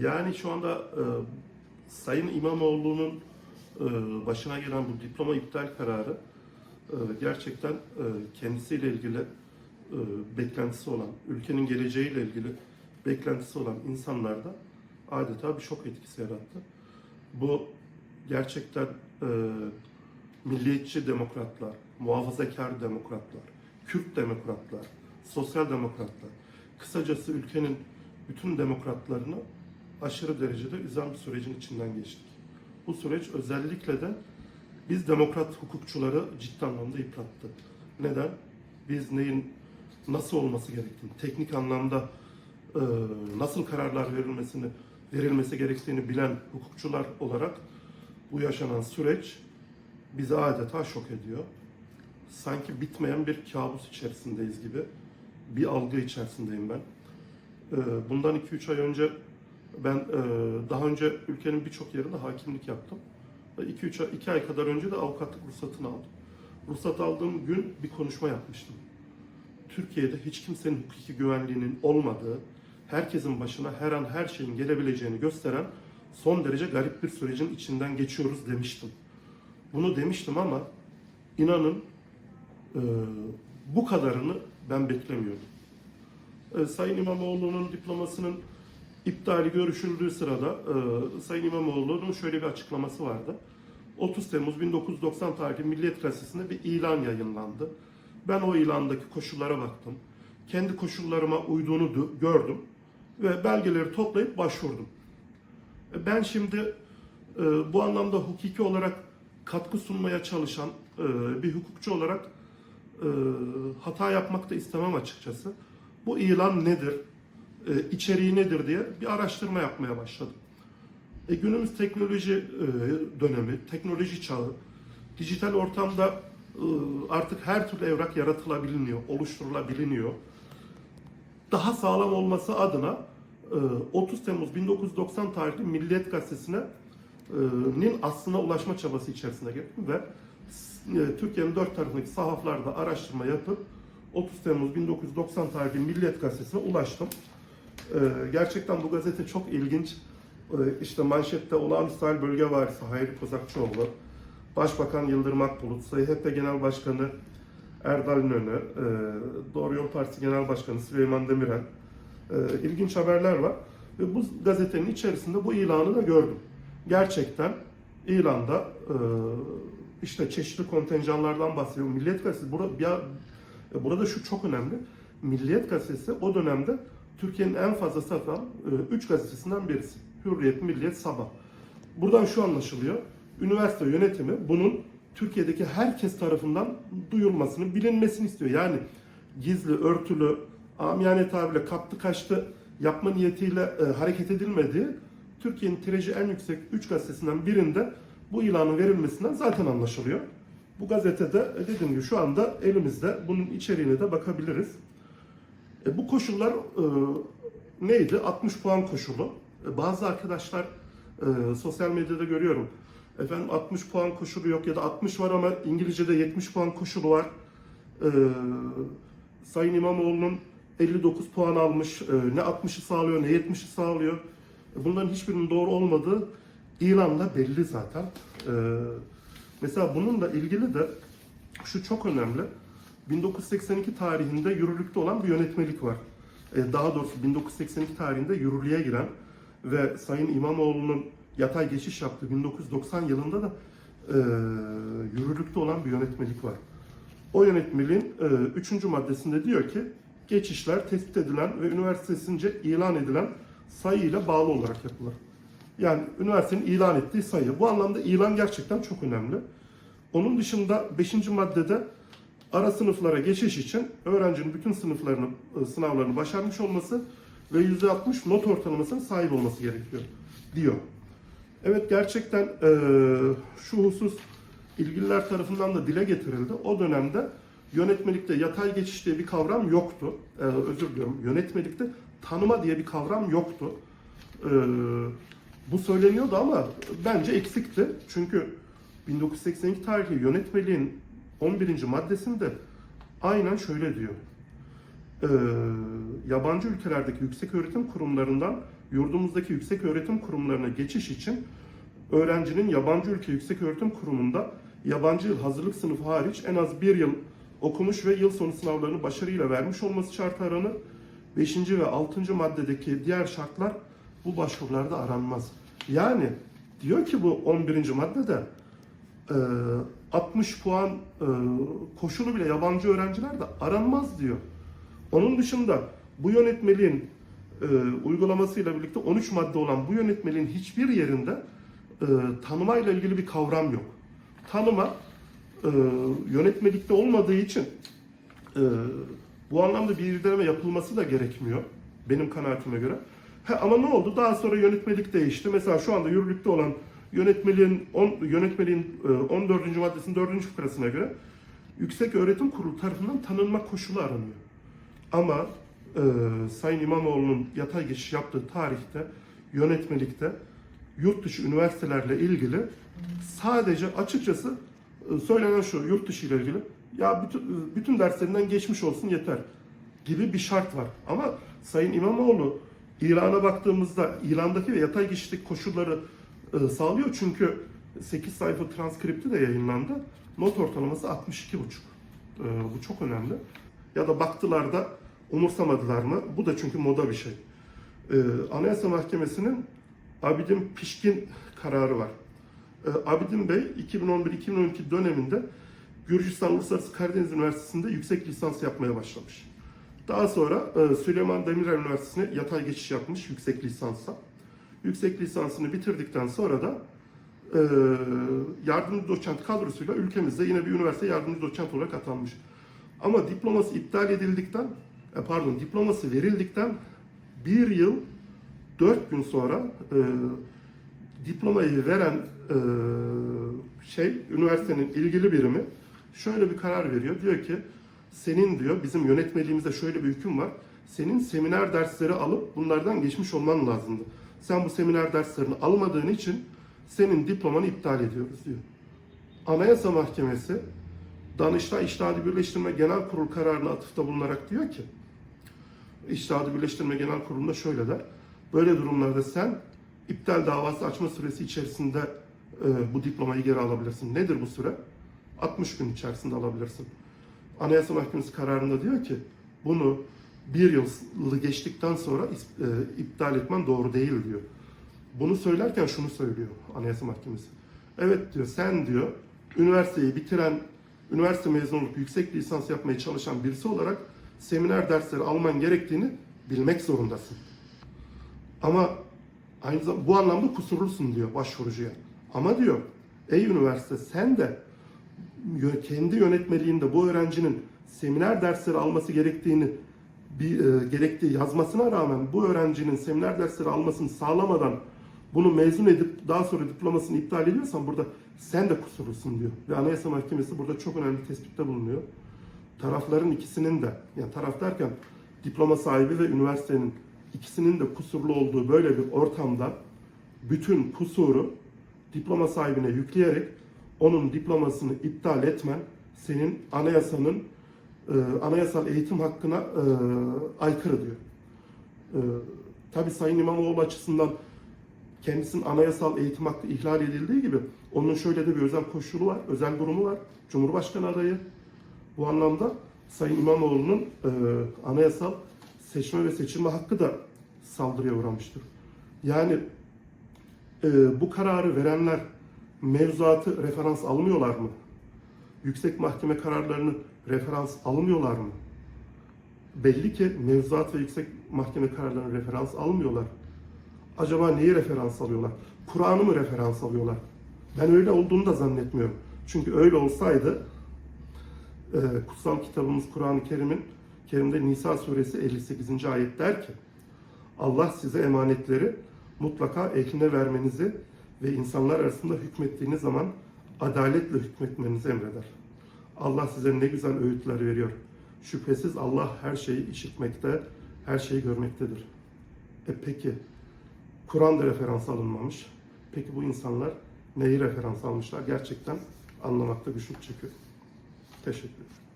Yani şu anda e, Sayın İmamoğlu'nun e, başına gelen bu diploma iptal kararı e, gerçekten e, kendisiyle ilgili e, beklentisi olan, ülkenin geleceğiyle ilgili beklentisi olan insanlarda adeta bir şok etkisi yarattı. Bu gerçekten e, milliyetçi demokratlar, muhafazakar demokratlar, Kürt demokratlar, sosyal demokratlar, kısacası ülkenin bütün demokratlarını aşırı derecede üzen bir sürecin içinden geçtik. Bu süreç özellikle de biz demokrat hukukçuları ciddi anlamda yıprattı. Neden? Biz neyin nasıl olması gerektiğini, teknik anlamda e, nasıl kararlar verilmesini verilmesi gerektiğini bilen hukukçular olarak bu yaşanan süreç bizi adeta şok ediyor. Sanki bitmeyen bir kabus içerisindeyiz gibi bir algı içerisindeyim ben. Ee, Bundan 2-3 ay önce ben e, daha önce ülkenin birçok yerinde hakimlik yaptım. 2-3 ay, 2 ay kadar önce de avukatlık ruhsatını aldım. Ruhsat aldığım gün bir konuşma yapmıştım. Türkiye'de hiç kimsenin hukuki güvenliğinin olmadığı, herkesin başına her an her şeyin gelebileceğini gösteren son derece garip bir sürecin içinden geçiyoruz demiştim. Bunu demiştim ama inanın e, bu kadarını ben beklemiyordum. E, Sayın İmamoğlu'nun diplomasının iptali görüşüldüğü sırada e, Sayın İmamoğlu'nun şöyle bir açıklaması vardı. 30 Temmuz 1990 tarihli Milliyet Gazetesi'nde bir ilan yayınlandı. Ben o ilandaki koşullara baktım. Kendi koşullarıma uyduğunu dü- gördüm ve belgeleri toplayıp başvurdum. E, Ben şimdi e, bu anlamda hukuki olarak katkı sunmaya çalışan e, bir hukukçu olarak e, hata yapmak da istemem açıkçası. Bu ilan nedir, e, içeriği nedir diye bir araştırma yapmaya başladım. E, günümüz teknoloji e, dönemi, teknoloji çağı, dijital ortamda e, artık her türlü evrak yaratılabiliyor, oluşturulabiliyor. Daha sağlam olması adına e, 30 Temmuz 1990 tarihli Milliyet Gazetesi'ne e, nin aslına ulaşma çabası içerisine girdim ve e, Türkiye'nin dört tarafındaki sahaflarda araştırma yapıp 30 Temmuz 1990 tarihli Milliyet Gazetesi'ne ulaştım. E, Gerçekten bu gazete çok ilginç. E, İşte manşette olağanüstü hal bölge varisi Hayri Kozakçıoğlu, Başbakan Yıldırım Akbulut, SHP Genel Başkanı Erdal Nönü, e, Doğru Yol Partisi Genel Başkanı Süleyman Demirel, e, ilginç haberler var. Ve bu gazetenin içerisinde bu ilanı da gördüm. Gerçekten ilanda e, işte çeşitli kontenjanlardan bahsediyor. Milliyet Gazetesi, burada, e, burada şu çok önemli. Milliyet Gazetesi o dönemde Türkiye'nin en fazla satan 3 gazetesinden birisi. Hürriyet, Milliyet, Sabah. Buradan şu anlaşılıyor. Üniversite yönetimi bunun Türkiye'deki herkes tarafından duyulmasını, bilinmesini istiyor. Yani gizli, örtülü, amiyane tabirle kaptı kaçtı yapma niyetiyle e, hareket edilmediği Türkiye'nin tirajı en yüksek 3 gazetesinden birinde bu ilanın verilmesinden zaten anlaşılıyor. Bu gazetede e, dediğim gibi şu anda elimizde bunun içeriğine de bakabiliriz. E, bu koşullar e, neydi? 60 puan koşulu. E, bazı arkadaşlar e, sosyal medyada görüyorum. Efendim 60 puan koşulu yok ya da 60 var ama İngilizce'de 70 puan koşulu var. E, Sayın İmamoğlu'nun 59 puan almış. E, ne 60'ı sağlıyor ne 70'i sağlıyor. E, bunların hiçbirinin doğru olmadığı ilanla belli zaten. E, mesela bununla ilgili de şu çok önemli. 1982 tarihinde yürürlükte olan bir yönetmelik var. E, daha doğrusu 1982 tarihinde yürürlüğe giren ve Sayın İmamoğlu'nun yatay geçiş yaptığı 1990 yılında da e, yürürlükte olan bir yönetmelik var. O yönetmeliğin 3. maddesinde diyor ki geçişler tespit edilen ve üniversitesince ilan edilen sayı ile bağlı olarak yapılır. Yani üniversitenin ilan ettiği sayı. Bu anlamda ilan gerçekten çok önemli. Onun dışında 5. maddede ara sınıflara geçiş için öğrencinin bütün sınıflarını, e, sınavlarını başarmış olması ve %60 not ortalamasının sahip olması gerekiyor diyor. Evet gerçekten e, şu husus ilgililer tarafından da dile getirildi. O dönemde yönetmelikte yatay geçiş diye bir kavram yoktu. E, özür diliyorum. Yönetmelikte tanıma diye bir kavram yoktu. E, bu söyleniyordu ama bence eksikti. Çünkü 1982 tarihli yönetmeliğin 11. maddesinde aynen şöyle diyor. Ee, yabancı ülkelerdeki yüksek öğretim kurumlarından yurdumuzdaki yüksek öğretim kurumlarına geçiş için öğrencinin yabancı ülke yüksek öğretim kurumunda yabancı yıl hazırlık sınıfı hariç en az bir yıl okumuş ve yıl sonu sınavlarını başarıyla vermiş olması şartı aranır. 5. ve 6. maddedeki diğer şartlar bu başvurularda aranmaz. Yani diyor ki bu 11. maddede e, 60 puan e, koşulu bile yabancı öğrenciler de aranmaz diyor. Onun dışında bu yönetmeliğin e, uygulamasıyla birlikte 13 madde olan bu yönetmeliğin hiçbir yerinde e, tanımayla ilgili bir kavram yok. Tanıma e, yönetmelikte olmadığı için e, bu anlamda bir irdeleme yapılması da gerekmiyor benim kanaatime göre. Ha, ama ne oldu? Daha sonra yönetmelik değişti. Mesela şu anda yürürlükte olan yönetmeliğin on, yönetmeliğin e, 14. maddesinin 4. fıkrasına göre Yüksek Öğretim Kurulu tarafından tanınma koşulu aranıyor. Ama e, Sayın İmamoğlu'nun yatay geçiş yaptığı tarihte yönetmelikte yurt dışı üniversitelerle ilgili sadece açıkçası e, söylenen şu yurt dışı ile ilgili ya bütün, e, bütün derslerinden geçmiş olsun yeter gibi bir şart var. Ama Sayın İmamoğlu ilana baktığımızda ilandaki ve yatay geçişteki koşulları e, sağlıyor çünkü 8 sayfa transkripti de yayınlandı. Not ortalaması 62,5. E, bu çok önemli. Ya da baktılar da umursamadılar mı? Bu da çünkü moda bir şey. E, Anayasa Mahkemesi'nin Abidin Pişkin kararı var. E, Abidin Bey 2011-2012 döneminde Gürcistan Uluslararası Karadeniz Üniversitesi'nde yüksek lisans yapmaya başlamış. Daha sonra e, Süleyman Demirel Üniversitesi'ne yatay geçiş yapmış yüksek lisansa. Yüksek lisansını bitirdikten sonra da e, yardımcı doçent kadrosuyla ülkemizde yine bir üniversite yardımcı doçent olarak atanmış. Ama diploması iptal edildikten, e, pardon diploması verildikten bir yıl dört gün sonra e, diplomayı veren e, şey üniversitenin ilgili birimi şöyle bir karar veriyor. Diyor ki senin diyor bizim yönetmeliğimizde şöyle bir hüküm var. Senin seminer dersleri alıp bunlardan geçmiş olman lazımdı. Sen bu seminer derslerini almadığın için senin diplomanı iptal ediyoruz diyor. Anayasa Mahkemesi Danıştay İştihadi Birleştirme Genel Kurul kararına atıfta bulunarak diyor ki İştihadi Birleştirme Genel Kurulu'nda şöyle der. Böyle durumlarda sen iptal davası açma süresi içerisinde e, bu diplomayı geri alabilirsin. Nedir bu süre? 60 gün içerisinde alabilirsin. Anayasa Mahkemesi kararında diyor ki bunu bir yılı geçtikten sonra e, iptal etmen doğru değil diyor. Bunu söylerken şunu söylüyor Anayasa Mahkemesi. Evet diyor sen diyor üniversiteyi bitiren, üniversite mezunu olup yüksek lisans yapmaya çalışan birisi olarak seminer dersleri alman gerektiğini bilmek zorundasın. Ama aynı zamanda bu anlamda kusurlusun diyor başvurucuya. Ama diyor ey üniversite sen de kendi yönetmeliğinde bu öğrencinin seminer dersleri alması gerektiğini bir e, gerektiği yazmasına rağmen bu öğrencinin seminer dersleri almasını sağlamadan bunu mezun edip daha sonra diplomasını iptal ediyorsan burada sen de kusurlusun diyor. Ve Anayasa Mahkemesi burada çok önemli tespitte bulunuyor. Tarafların ikisinin de yani taraf derken diploma sahibi ve üniversitenin ikisinin de kusurlu olduğu böyle bir ortamda bütün kusuru diploma sahibine yükleyerek onun diplomasını iptal etmen senin anayasanın e, anayasal eğitim hakkına e, aykırı diyor. E, Tabi Sayın İmamoğlu açısından kendisinin anayasal eğitim hakkı ihlal edildiği gibi onun şöyle de bir özel koşulu var, özel durumu var. Cumhurbaşkanı adayı. Bu anlamda Sayın İmamoğlu'nun e, anayasal seçme ve seçilme hakkı da saldırıya uğramıştır. Yani e, bu kararı verenler mevzuatı referans almıyorlar mı? Yüksek mahkeme kararlarını referans almıyorlar mı? Belli ki mevzuat ve yüksek mahkeme kararlarını referans almıyorlar. Acaba neyi referans alıyorlar? Kur'an'ı mı referans alıyorlar? Ben öyle olduğunu da zannetmiyorum. Çünkü öyle olsaydı e, kutsal kitabımız Kur'an-ı Kerim'in Kerim'de Nisa suresi 58. ayet der ki Allah size emanetleri mutlaka ehline vermenizi ve insanlar arasında hükmettiğiniz zaman adaletle hükmetmenizi emreder. Allah size ne güzel öğütler veriyor. Şüphesiz Allah her şeyi işitmekte, her şeyi görmektedir. E peki, Kur'an'da referans alınmamış. Peki bu insanlar neyi referans almışlar? Gerçekten anlamakta güçlük çekiyor. Teşekkür ederim.